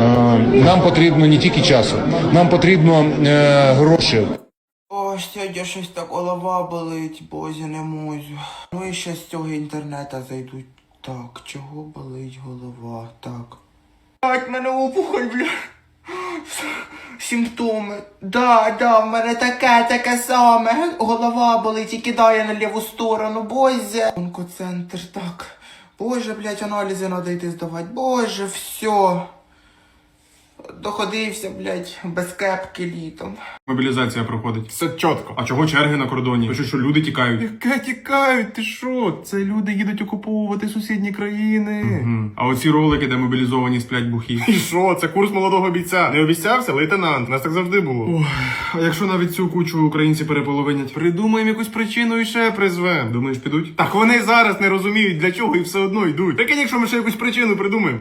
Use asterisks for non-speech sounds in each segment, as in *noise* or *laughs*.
Е, Нам потрібно не тільки часу, нам потрібно е, грошей. О, сьогодні щось так голова болить, бозі не можу. Ну і ще з цього інтернета зайдуть. Так, чого болить голова? Так. Блять, мене опухоль, бля. Симптоми. Да, да, в мене таке, таке саме. Голова болить і кидає на ліву сторону, боже. Онкоцентр, так. Боже, блять, аналізи надо йти здавати. Боже, все. Доходився, блять, без кепки літом. Мобілізація проходить. Все чітко. А чого черги на кордоні? Пишуть, що люди тікають. Яке тікають, ти що? Це люди їдуть окуповувати сусідні країни. Мгм. А оці ролики, де мобілізовані сплять бухі. І що, це курс молодого бійця. Не обіцявся, лейтенант. У нас так завжди було. Ох, а якщо навіть цю кучу українці переполовинять? Придумаємо якусь причину і ще призвем. Думаєш, підуть? Так вони зараз не розуміють для чого і все одно йдуть. Прикинь, якщо ми ще якусь причину придумаємо.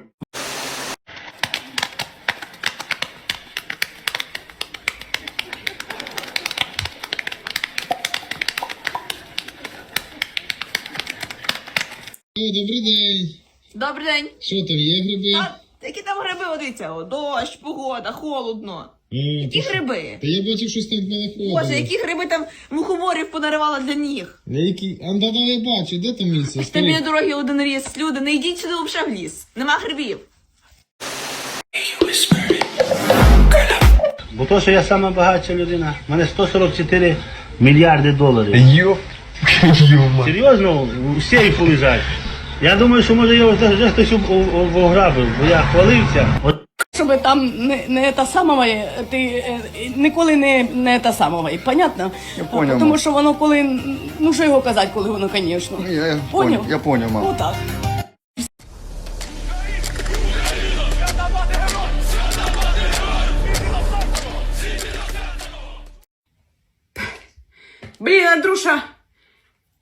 Добрий день. Добрий день. Що там, є гриби? А які там гриби, от дивіться, о, дощ, погода, холодно. О, Які то гриби? Та я бачив, щось там балаходило. Боже, які гриби там мухоморів понаривала для ніг. На які... А, да, да, я бачу, де там місце? Там біля дороги один ріс. Люди, не йдіть сюди взагалі в ліс. Нема грибів. Бо то, що я сама багатша людина, в мене 144 мільярди доларів. Йо. *laughs* Серйозно, у сейфу лежать. Я думаю, що може його вже хтось ограбив, бо я хвалився. От Щоб там не, не та сама, ти е, ніколи не, не та сама, понятно? Я поняв, Тому що воно коли, ну що його казати, коли воно, звісно. Я, я Поняв? понял, я понял, мам. Ну так. Блін, Андрюша,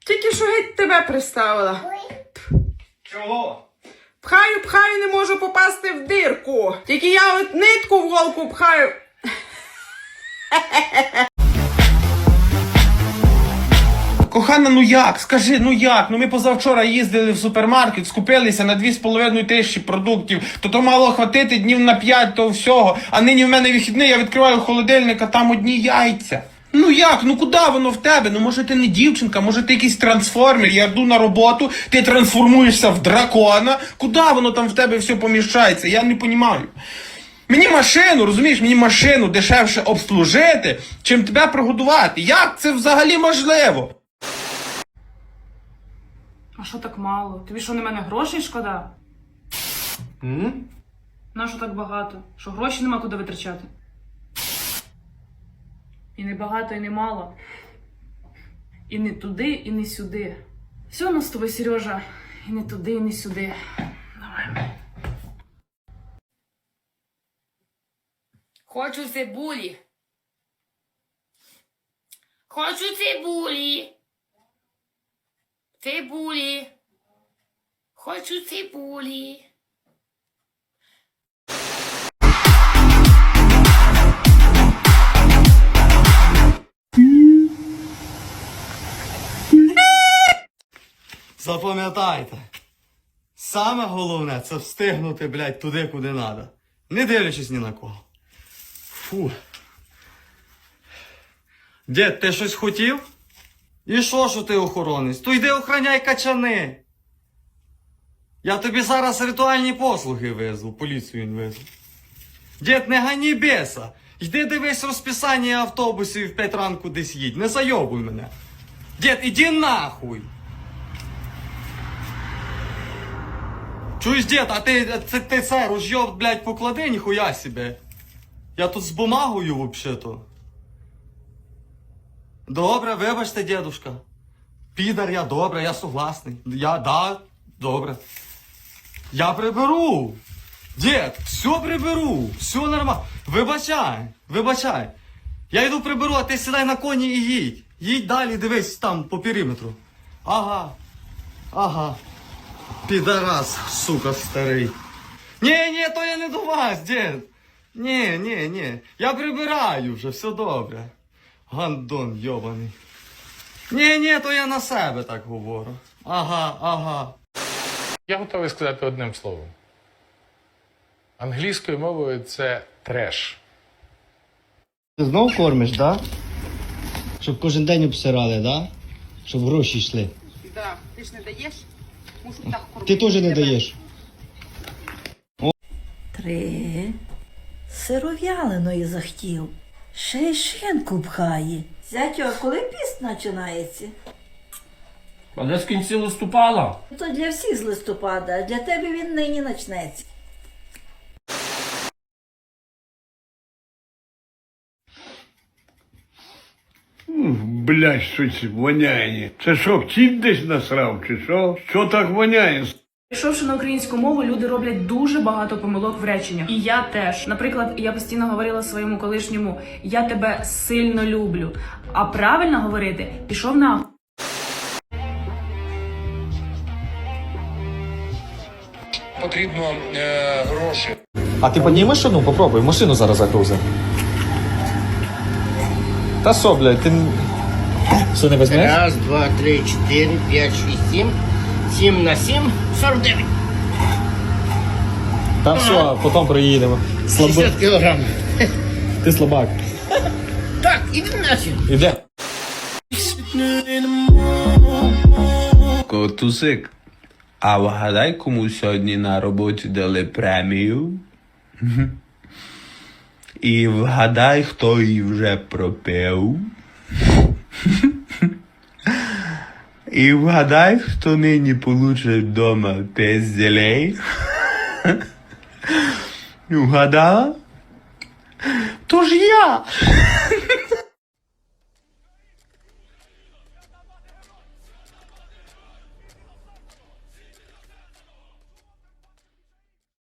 тільки що геть тебе приставила. Чого? Пхаю, пхаю, не можу попасти в дирку. Тільки я от нитку в голку пхаю. Кохана, ну як? Скажи, ну як? Ну ми позавчора їздили в супермаркет, скупилися на 2,5 тисячі продуктів, то то мало хватити днів на 5 того всього. А нині в мене вихідний, я відкриваю холодильник, а там одні яйця. Ну як? Ну куди воно в тебе? Ну може ти не дівчинка, може ти якийсь трансформер, я йду на роботу, ти трансформуєшся в дракона. Куди воно там в тебе все поміщається? Я не розумію. Мені машину, розумієш, мені машину дешевше обслужити, чим тебе прогодувати. Як це взагалі можливо? А що так мало? Тобі що на мене грошей шкода? М? На що так багато? Що гроші нема куди витрачати? І не багато, і не мало. І не туди, і не сюди. Все нас з тобою, Сережа. І не туди, і не сюди. Давай. Хочу цибулі. Хочу цибулі. Цибулі. Хочу цибулі. Запам'ятайте. Саме головне це встигнути, блядь, туди, куди треба. Не дивлячись ні на кого. Фу. Дід, ти щось хотів? І що, що ти охоронець? То йди охороняй качани. Я тобі зараз ритуальні послуги везу, поліцію він везу. Дід, не гані беса. Йди дивись розписання автобусів в 5 ранку десь їдь. Не зайобуй мене. Дід, іди нахуй. Чуєш, дід, а ти, це, ти це ружьо, блядь, поклади, ніхуя себе. Я тут з бумагою вообще-то. Добре, вибачте, дедушка. Підар я, добре, я согласний. Я, да, добре. Я приберу. Дід, все приберу, все нормально. Вибачай, вибачай. Я йду приберу, а ти сідай на коні і їдь. Їдь далі, дивись там по периметру. Ага. Ага. Підарас, сука, старий. Ні, ні, то я не до вас, дід. Ні, ні, ні. Я прибираю вже, все добре. Гандон йобаний. Ні, ні, то я на себе так говорю. Ага, ага. Я готовий сказати одним словом. Англійською мовою це треш. Ти знов кормиш, да? Щоб кожен день обсирали, да? Щоб гроші йшли. Так, ти ж не даєш? Ти теж не даєш. Три. Сиров'яленої захтів. Ще й шинку пхає. Зятю, а коли піст починається? Але з в кінці листопада. То для всіх з листопада, а для тебе він нині почнеться. Блядь, щось воняє. Це що, кіт десь насрав, чи що? Що так воняє? Пішовши на українську мову, люди роблять дуже багато помилок в реченнях. І я теж. Наприклад, я постійно говорила своєму колишньому Я тебе сильно люблю. А правильно говорити пішов на. Потрібно е, гроші. А ти піднімеш одну? Попробуй, машину зараз загрузи. Та що, блядь, ти... Що, не візьмеш? Раз, два, три, чотири, п'ять, шість, сім. Сім на сім, сорок дев'ять. Та все, потім приїдемо. Слабак. кілограм. Ти слабак. Так, іди нахер. Іде. Котусик, а вгадай, кому сьогодні на роботі дали премію? І вгадай, хто її вже пропив. І вгадай, хто нині получить вдома пизделей. Вгадала? Тож я!